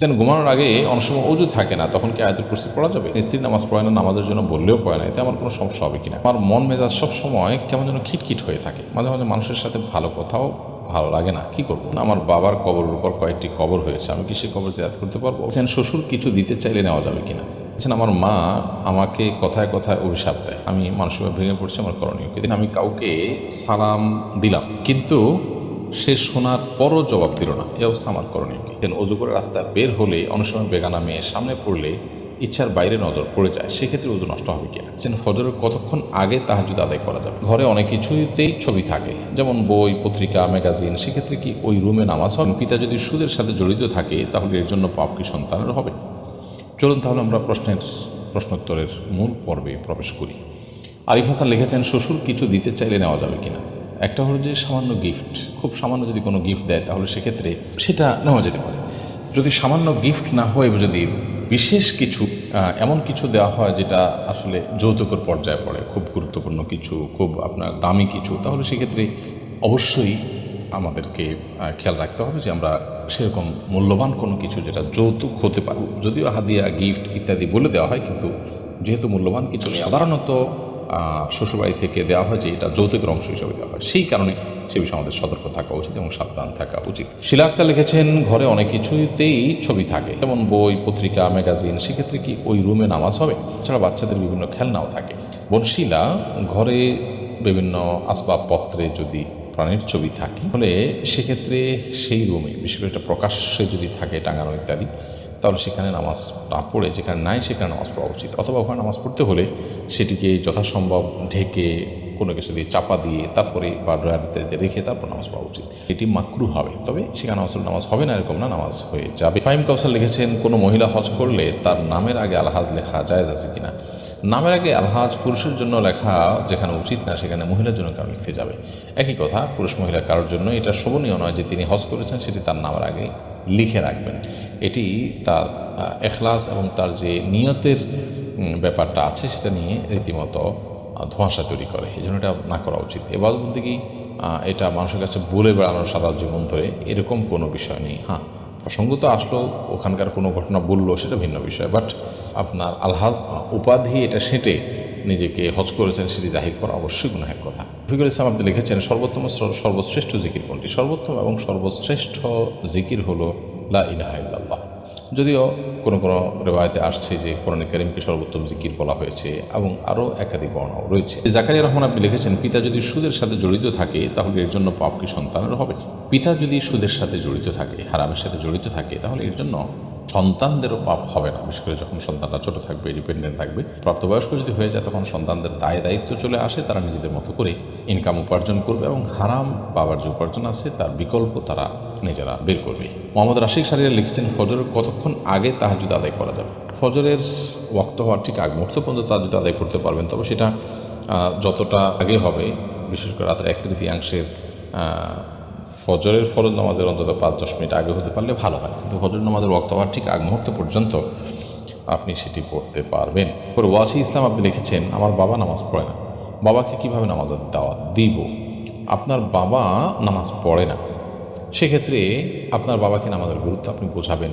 দেন ঘুমানোর আগে অনেক সময় অজু থাকে না, তখন কি আয়াতুল কুরসি পড়া যাবে? স্ত্রী নামাজ পড়ে না, নামাজের জন্য বললেও পড়ে না, এতে আমার কোনো সমস্যা হবে কিনা? আমার মন মেজাজ সব সময় কেমন যেন খিটখিট হয়ে থাকে। মাঝে মাঝে মানুষের সাথে ভালো কথাও ভালো লাগে না, কি করব? আমার বাবার কবরের উপর কয়েকটি কবর হয়েছে, আমি কি সে কবর জিয়াদ করতে পারব? বলছেন শ্বশুর কিছু দিতে চাইলে নেওয়া যাবে কিনা? বলছেন আমার মা আমাকে কথায় কথায় অভিশাপ দেয়, আমি মানসিকভাবে ভেঙে পড়ছি আমার করণীয় কি? আমি কাউকে সালাম দিলাম, কিন্তু সে শোনার পরও জবাব দিল না এ অবস্থা আমার করণীয়। দেন অজু করে রাস্তায় বের হলে অনেক সময় বেগানা মেয়ে সামনে পড়লে ইচ্ছার বাইরে নজর পড়ে যায়, সেক্ষেত্রে ওজু নষ্ট হবে কিনা? যেন ফজরের কতক্ষণ আগে তাহাজুদ আদায় করা যাবে? ঘরে অনেক কিছুতেই ছবি থাকে, যেমন বই, পত্রিকা, ম্যাগাজিন, সেক্ষেত্রে কি ওই রুমে নামাজ হবে পিতা যদি সুদের সাথে জড়িত থাকে, তাহলে এর জন্য পাপ কি সন্তানের হবে? চলুন তাহলে আমরা প্রশ্নের প্রশ্নোত্তরের মূল পর্বে প্রবেশ করি। আরিফ হাসান লিখেছেন, শ্বশুর কিছু দিতে চাইলে নেওয়া যাবে কিনা? একটা হলো যে সামান্য গিফট খুব সামান্য যদি কোনো গিফট দেয়, তাহলে সেক্ষেত্রে সেটা নেওয়া যেতে পারে। যদি সামান্য গিফট না হয়ে যদি বিশেষ কিছু এমন কিছু দেওয়া হয়, যেটা আসলে যৌতুকের পর্যায়ে পড়ে, খুব গুরুত্বপূর্ণ কিছু, খুব আপনার দামি কিছু, তাহলে সেক্ষেত্রে অবশ্যই আমাদেরকে খেয়াল রাখতে হবে যে আমরা সেরকম মূল্যবান কোনো কিছু যেটা যৌতুক হতে পারে। যদিও হাদিয়া গিফট ইত্যাদি বলে দেওয়া হয়, কিন্তু যেহেতু মূল্যবান কিছু সাধারণত শ্বশুরবাড়ি থেকে দেওয়া হয় যে এটা যৌতুকের অংশ হিসাবে দেওয়া হয়। সেই কারণে সে বিষয়ে আমাদের সতর্ক থাকা উচিত এবং সাবধান থাকা উচিত। শিলা আক্তার লিখেছেন, ঘরে অনেক কিছুতেই ছবি থাকে। যেমন বই, পত্রিকা, ম্যাগাজিন, সেক্ষেত্রে কি ওই রুমে নামাজ হবে? এছাড়া বাচ্চাদের বিভিন্ন খেলনাও থাকে। বনশিলা ঘরে বিভিন্ন আসবাবপত্রে যদি প্রাণীর ছবি থাকে, তাহলে সেক্ষেত্রে সেই রুমে, বিশেষ করে এটা প্রকাশ্যে যদি থাকে টাঙানো ইত্যাদি তাহলে সেখানে নামাজ না পড়ে, যেখানে নাই সেখানে নামাজ পড়া উচিত। অথবা ওখানে নামাজ পড়তে হলে সেটিকে যথাসম্ভব ঢেকে কোনো কিছু দিয়ে চাপা দিয়ে তারপরে বা ড্রয়ারিতে রেখে তারপর নামাজ পড়া উচিত। এটি মাকরু হবে। তবে সেখানে আসলে নামাজ হবে না, এরকম না, নামাজ হয়ে যাবে। ফাইম কাউসার লিখেছেন, কোনো মহিলা হজ করলে তার নামের আগে আলহাজ লেখা জায়েজ আছে কিনা? নামের আগে আলহাজ পুরুষের জন্য লেখা যেখানে উচিত না, সেখানে মহিলার জন্য কারও লিখতে যাবে? একই কথা, পুরুষ মহিলা কারোর জন্য এটা শোভনীয় নয় যে তিনি হজ করেছেন, সেটি তার নামের আগে লিখে রাখবেন। এটি তার এখলাস এবং তার যে নিয়তের ব্যাপারটা আছে সেটা নিয়ে রীতিমতো ধোঁয়াশা তৈরি করে। এই জন্য এটা না করা উচিত। এবার বলতে কি এটা মানুষের কাছে বলে বেড়ানো সারা জীবন ধরে এরকম কোনো বিষয় নেই। হ্যাঁ প্রসঙ্গ তো আসলো, ওখানকার কোনো ঘটনা বলল, সেটা ভিন্ন বিষয়। বাট আপনার আলহাজ উপাধি এটা সেটে নিজেকে হজ করেছেন সেটি জাহির করা অবশ্যই গুনাহের কথা। রফিকুল ইসলাম আপনি লিখেছেন, সর্বোত্তম সর্বশ্রেষ্ঠ জিকির কোনটি? সর্বোত্তম এবং সর্বশ্রেষ্ঠ জিকির হলো লা ইলাহা যদিও কোনো কোনো রেবায়তে আসছে যে কোরআন করিমকে সর্বোত্তম জিকির বলা হয়েছে এবং আরও একাধিক বর্ণাও রয়েছে। জাকারিয়া রহমান আপনি লিখেছেন, পিতা যদি সুদের সাথে জড়িত থাকে তাহলে এর জন্য পাপ কি সন্তানের হবে? পিতা যদি সুদের সাথে জড়িত থাকে, হারামের সাথে জড়িত থাকে তাহলে এর জন্য সন্তানদেরও পাপ হবে না। বিশেষ করে যখন সন্তানরা ছোট থাকবে ডিপেন্ডেন্ট থাকবে, প্রাপ্তবয়স্ক যদি হয়ে যায়, তখন সন্তানদের দায় দায়িত্ব চলে আসে, তারা নিজেদের মতো করে ইনকাম উপার্জন করবে এবং হারাম বাবার যে উপার্জন আছে, তার বিকল্প তারা নিজেরা বের করবে। মোহাম্মদ রাশিক সারিয়া লিখেছেন ফজরের কতক্ষণ আগে তাহাজুদ আদায় করা যাবে? ফজরের ওয়াক্ত হওয়ার ঠিক আগ মুহূর্ত পর্যন্ত তাহাজুদ আদায় করতে পারবেন, তবে সেটা যতটা আগে হবে, বিশেষ করে রাতের এক তৃতীয়াংশের ফজরের ফরজ নামাজের অন্তত পাঁচ, দশ মিনিট আগে হতে পারলে ভালো হয়। কিন্তু ফজর নামাজের ওয়াক্ত হওয়ার ঠিক আগ মুহূর্ত পর্যন্ত আপনি সেটি পড়তে পারবেন। পরে ওয়াসি ইসলাম আপনি লিখেছেন, আমার বাবা নামাজ পড়ে না। বাবাকে কীভাবে নামাজের দাওয়াত দিব? আপনার বাবা নামাজ পড়ে না। সেক্ষেত্রে আপনার বাবাকে নামাজের গুরুত্ব আপনি বোঝাবেন।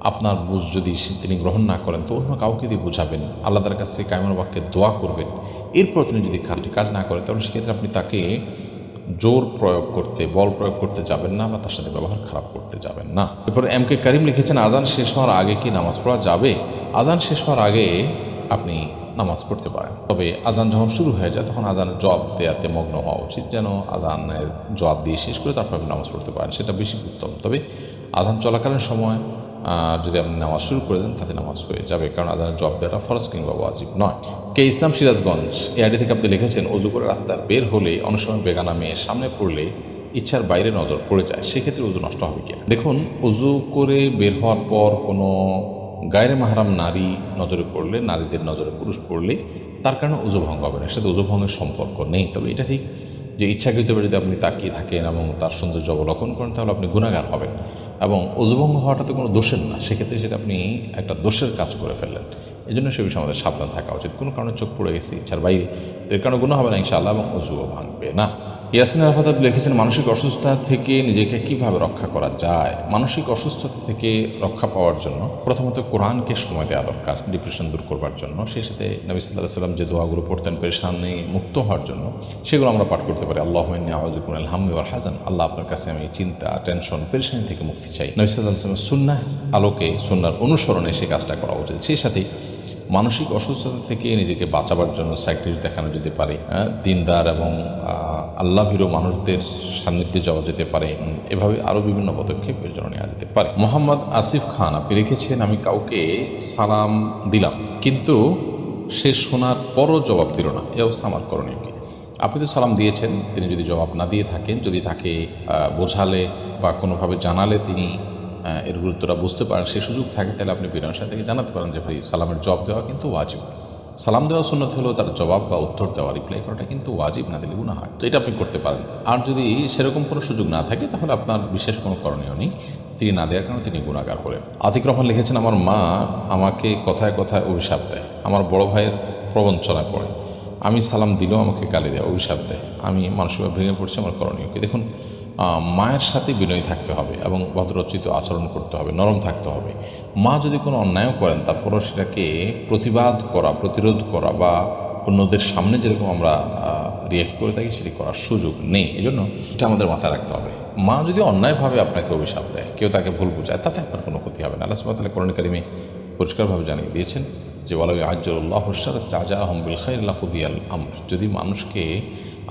আপনার বুঝ যদি তিনি গ্রহণ না করেন, তো অন্য কাউকে দিয়ে বোঝাবেন। আল্লাহর কাছে কায়মর বাক্যে দোয়া করবেন। এরপর তিনি যদি কাজটি কাজ না করেন তাহলে সেক্ষেত্রে আপনি তাকে জোর প্রয়োগ করতে, বল প্রয়োগ করতে যাবেন না বা তার সাথে ব্যবহার খারাপ করতে যাবেন না। এরপর এম কে করিম লিখেছেন, আজান শেষ হওয়ার আগে কি নামাজ পড়া যাবে? আজান শেষ হওয়ার আগে আপনি নামাজ পড়তে পারেন। তবে আজান যখন শুরু হয়ে যায়, তখন আজানের জবাব দেওয়াতে মগ্ন হওয়া উচিত, যেন আজানের জবাব দিয়ে শেষ করে তারপর আপনি নামাজ পড়তে পারেন। সেটা বেশি উত্তম। তবে আজান চলাকালীন সময় যদি আপনি নামাজ শুরু করে দেন, তাতে নামাজ হয়ে যাবে। কারণ আদানের জব দেওয়াটা ফরজ কিংবা ওয়াজিব নয়। কে ইসলাম সিরাজগঞ্জ এই আইডি থেকে আপনি লিখেছেন, অজু করে রাস্তায় বের হলে অনেক সময় বেগানা মেয়ে সামনে পড়লে ইচ্ছার বাইরে নজর পড়ে যায়। সেক্ষেত্রে উজু নষ্ট হবে কিনা দেখুন উজু করে বের হওয়ার পর কোনো গায়ের মাহারাম নারী নজরে পড়লে, নারীদের নজরে পুরুষ পড়লে তার কারণে উজু ভঙ্গ হবে না। সাথে উজু ভঙ্গের সম্পর্ক নেই। তবে এটা ঠিক যে ইচ্ছাকৃতভাবে যদি আপনি তাকিয়ে থাকেন এবং তার সৌন্দর্য অবলোকন করেন, তাহলে আপনি গুণাগার হবেন। এবং উজুভঙ্গ হওয়াটা তো কোনো দোষের না, সেক্ষেত্রে সেটা আপনি একটা দোষের কাজ করে ফেললেন। এই জন্য সে বিষয়ে আমাদের সাবধান থাকা উচিত। কোনো কারণে চোখ পড়ে গেছে, ইচ্ছার বাইরে। তো এর কারণে গুণ হবে না ইনশাআল্লাহ এবং উজুও ভাঙবে না। ইয়াসিন আরাফাত লিখেছেন, মানসিক অসুস্থতা থেকে নিজেকে কীভাবে রক্ষা করা যায়? মানসিক অসুস্থতা থেকে রক্ষা পাওয়ার জন্য প্রথমত কোরআনকে সময় দেওয়া দরকার ডিপ্রেশন দূর করবার জন্য। সেই সাথে নবী সাল্লাহ সাল্লাম যে দোয়াগুলো পড়তেন পেরেশানি মুক্ত হওয়ার জন্য, সেগুলো আমরা পাঠ করতে পারি। আল্লাহ আওয়াজুকুন আলহামি ওয়াল হাসান আল্লাহ আপনার কাছে আমি চিন্তা, টেনশন, পেরেশানি থেকে মুক্তি চাই। নবী সাল্লাহ সাল্লাম সুন্নাহ আলোকে, সুন্নার অনুসরণে সেই কাজটা করা উচিত। সেই সাথেই মানসিক অসুস্থতা থেকে নিজেকে বাঁচাবার জন্য সাইক্রিস্ট দেখানো যেতে পারে হ্যাঁ, দিনদার এবং আল্লাহ ভীরু মানুষদের সান্নিধ্যে যাওয়া যেতে পারে। এভাবে আরও বিভিন্ন পদক্ষেপের জন্য নেওয়া যেতে পারে। মোহাম্মদ আসিফ খান আপনি লিখেছেন আমি কাউকে সালাম দিলাম কিন্তু সে শোনার পরও জবাব দিল না। এ অবস্থা আমার করণীয় কি? আপনি তো সালাম দিয়েছেন তিনি যদি জবাব না দিয়ে থাকেন যদি তাকে বোঝালে বা কোনোভাবে জানালে তিনি এর গুরুত্বটা বুঝতে পারেন সে সুযোগ থাকে, তাহলে আপনি বিনয়ের থেকে জানাতে পারেন যে ভাই, সালামের জবাব দেওয়া কিন্তু ওয়াজিব। সালাম দেওয়া সুন্নত হলেও তার জবাব বা উত্তর দেওয়া রিপ্লাই করাটা কিন্তু ওয়াজিব, না দিলে গুণা হয় তো এটা আপনি করতে পারেন। আর যদি সেরকম কোনো সুযোগ না থাকে, তাহলে আপনার বিশেষ কোনো করণীয় নেই। তিনি না দেওয়ার কারণে তিনি গুণাগার হলেন। আতিক রহমান লিখেছেন, আমার মা আমাকে কথায় কথায় অভিশাপ দেয়। আমার বড় ভাইয়ের প্রবঞ্চনায় পড়ে। আমি সালাম দিলেও আমাকে গালি দেয়, অভিশাপ দেয়। আমি মানসিকভাবে ভেঙে পড়ছি, আমার করণীয় কি? দেখুন মায়ের সাথে বিনয়ী থাকতে হবে এবং ভদ্রচিত আচরণ করতে হবে, নরম থাকতে হবে। মা যদি কোনো অন্যায়ও করেন, তারপরও সেটাকে প্রতিবাদ করা, প্রতিরোধ করা বা অন্যদের সামনে যেরকম আমরা রিয়েক্ট করে থাকি, সেটি করার সুযোগ নেই। এই জন্য এটা আমাদের মাথায় রাখতে হবে। মা যদি অন্যায়ভাবে আপনাকে অভিশাপ দেয়, কেউ তাকে ভুল বোঝায়, তাতে আপনার কোনো ক্ষতি হবে না। আল্লাহ করণ কারিমে পরিষ্কারভাবে জানিয়ে দিয়েছেন যে বলা আজ্জুল্লাহ হুসার আজা আহমবুল খাইল্লাহুদিয়াল আমর। যদি মানুষকে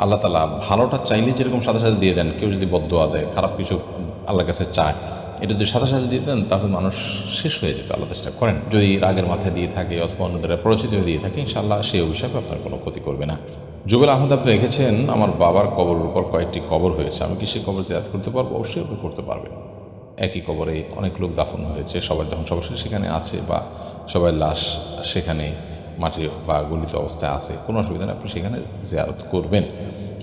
আল্লাহ তালা ভালোটা চাইলে যেরকম সাথে সাথে দিয়ে দেন, কেউ যদি বদোয়া দেয়, খারাপ কিছু আল্লাহর কাছে চায়, এটা যদি সাথে সাথে দিয়ে দেন, তাহলে মানুষ শেষ হয়ে যেত আল্লাহ চেষ্টা করেন। যদি রাগের মাথায় দিয়ে থাকে অথবা অন্যদের পরিচিত হয়ে দিয়ে থাকে, ইনশাআল্লাহ সেই অভিশাপে আপনার কোনো ক্ষতি করবে না। জুবেল আহমদ, আপনি রেখেছেন আমার বাবার কবরের উপর কয়েকটি কবর হয়েছে। আমি কি সেই কবর জেয়াদ করতে পারব? অবশ্যই আপনি করতে পারবেন। একই কবরে অনেক লোক দাফন হয়েছে, সবাই ধ্বংস অবশ্যই সেখানে আছে বা সবাই লাশ সেখানে মাটি বা গলিত অবস্থায় আছে, কোনো অসুবিধা নেই, আপনি সেখানে জিয়ারত করবেন।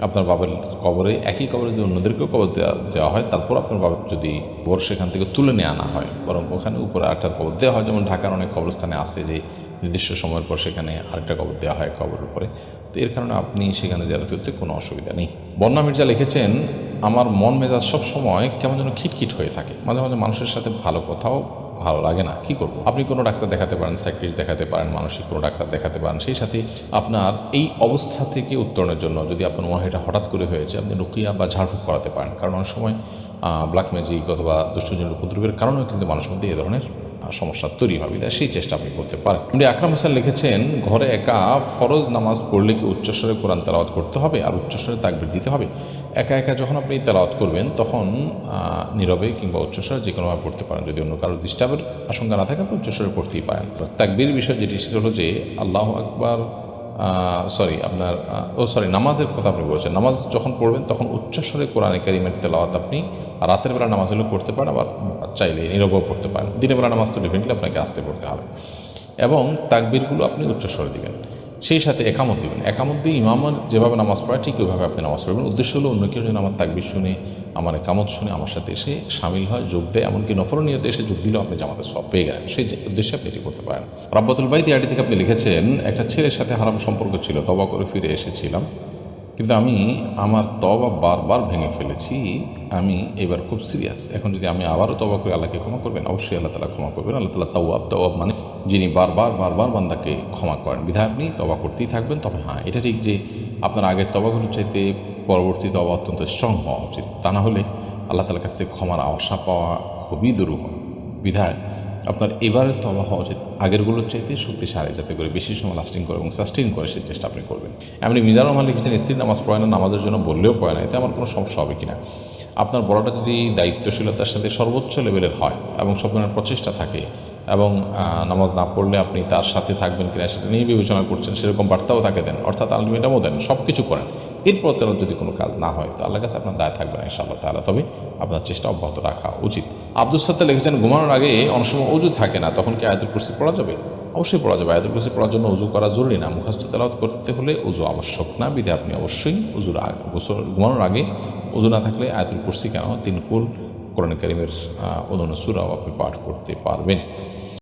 আপনার বাবার কবরে, একই কবরে যদি অন্যদেরকেও কবর দেওয়া দেওয়া হয়, তারপর আপনার বাবার যদি কবর সেখান থেকে তুলে নিয়ে আনা হয়, বরং ওখানে উপরে আরেকটা কবর দেওয়া হয়, যেমন ঢাকার অনেক কবরস্থানে আছে যে নির্দিষ্ট সময়ের পর সেখানে আরেকটা কবর দেওয়া হয় কবরের উপরে, তো এর কারণে আপনি সেখানে জিয়ারত করতে কোনো অসুবিধা নেই। বন্যা মির্জা লিখেছেন, আমার মন মেজাজ সব সময় কেমন যেন খিটখিট হয়ে থাকে। মাঝে মাঝে মানুষের সাথে ভালো কথাও ভালো লাগে না, কি করব? আপনি কোনো ডাক্তার দেখাতে পারেন সাইক্রিস্ট দেখাতে পারেন, মানসিক কোনো ডাক্তার দেখাতে পারেন, সেই সাথে আপনার এই অবস্থা থেকে উত্তরণের জন্য যদি আপনার মনে এটা হঠাৎ করে হয়েছে, আপনি রুকিয়া বা ঝাড়ফুঁক করাতে পারেন। কারণ অনেক সময় ব্ল্যাক ম্যাজিক অথবা দুষ্টজনের উপদ্রবের কারণেও কিন্তু মানুষের মধ্যে এ ধরনের সমস্যা তৈরি হবে, তাই সেই চেষ্টা আপনি করতে পারেন। আপনি আকরাম হোসেন লিখেছেন, ঘরে একা ফরজ নামাজ পড়লে কি উচ্চস্বরে কোরআন তেলাওয়াত করতে হবে? আর উচ্চস্বরে তাকবির দিতে হবে? একা একা যখন আপনি তেলাওয়াত করবেন, তখন নীরবে কিংবা উচ্চস্বরে যে কোনোভাবে পড়তে পারেন। যদি অন্য কারোর ডিস্টার্বের আশঙ্কা না থাকে, আপনি উচ্চস্বরে পড়তেই পারেন। তাকবির বিষয় যেটি, সেটা হলো যে, আল্লাহ আকবার সরি আপনার ও সরি নামাজের কথা আপনি বলেছেন। নামাজ যখন পড়বেন, তখন উচ্চস্বরে কোরআনে কারিমের তেলাওয়াত আপনি রাতের বেলা নামাজ হলে পড়তে পারেন, আবার চাইলে নীরবেও পড়তে পারেন। দিনের বেলা নামাজ তো ডেফিনেটলি আপনাকে আসতে পড়তে হবে। এবং তাকবিরগুলো আপনি উচ্চস্বরে দিবেন। সেই সাথে একামত দিবেন। একামত দিয়ে ইমামের যেভাবে নামাজ পড়ায় ঠিক ওইভাবে আপনি নামাজ পড়বেন। উদ্দেশ্য হলো অন্য কেউ যেন আমার তাকবির শুনে আমার একামত শুনে আমার সাথে এসে সামিল হয়, যোগ দেয়, এমনকি নফর নিয়তে এসে যোগ দিলেও আপনি জামাতে সব পেয়ে গেলেন। সেই উদ্দেশ্যে আপনি এটি করতে পারেন। রাব্বাতুল বাইত আইডি থেকে আপনি লিখেছেন, একটা ছেলের সাথে হারাম সম্পর্ক ছিল তবা করে ফিরে এসেছিলাম। কিন্তু আমি আমার তবা বারবার ভেঙে ফেলেছি, আমি এবার খুব সিরিয়াস এখন যদি আমি আবারও তবা করে, আল্লাহকে ক্ষমা করবেন? অবশ্যই আল্লাহ তালা ক্ষমা করবেন। আল্লাহ তালা তাওয়াব তাওয়াব মানে যিনি বারবার বারবার বান্দাকে ক্ষমা করেন। বিধায় আপনি তবা করতেই থাকবেন, তবে হ্যাঁ এটা ঠিক যে আপনার আগের তবাগুলোর চাইতে পরবর্তী তবা অত্যন্ত স্ট্রং হওয়া উচিত তা না হলে আল্লাহ তালার কাছ থেকে ক্ষমার আশা পাওয়া খুবই দুরূহ বিধায় আপনার এবারের তবা হওয়া উচিত। আগেরগুলোর চাইতে শক্তিশালী, যাতে করে বেশি সময় লাস্টিং করে এবং সাস্টেইন করে সেই চেষ্টা আপনি করবেন। এমনি মিজান রহমান লিখেছেন স্ত্রীর নামাজ পড়ে না, নামাজের জন্য বললেও পড়ে না। এতে আমার কোনো সমস্যা হবে কিনা? আপনার বড়টা যদি দায়িত্বশীলতার সাথে সর্বোচ্চ লেভেলের হয় এবং সব ধরনের প্রচেষ্টা থাকে এবং নামাজ না পড়লে আপনি তার সাথে থাকবেন কিনা সেটা নিয়ে বিবেচনা করছেন, সেরকম বার্তাও তাকে দেন, অর্থাৎ আলটিমেটামও দেন সব কিছু করেন। এরপর তার যদি কোনো কাজ না হয়, তো আল্লাহ কাছে আপনার দায় থাকবে না ইনশাআল্লাহ তাহলে তবে আপনার চেষ্টা অব্যাহত রাখা উচিত। আব্দুল সাত্তা লিখেছেন, ঘুমানোর আগে অনেক সময় অজু থাকে না, তখন কি আয়াতুল কুরসি পড়া যাবে? অবশ্যই পড়া যাবে। আয়াতুল কুরসি পড়ার জন্য উজু করা জরুরি না। মুখাস্ত তেলাওয়াত করতে হলে উজু আবশ্যক না। বিধে আপনি অবশ্যই উজুর আগে ঘুমানোর আগে উজু না থাকলে আয়াতুল কুরসি কেন? তিন কুল কোরআন করিমের অন্যান্য সুরাও আপনি পাঠ করতে পারবেন।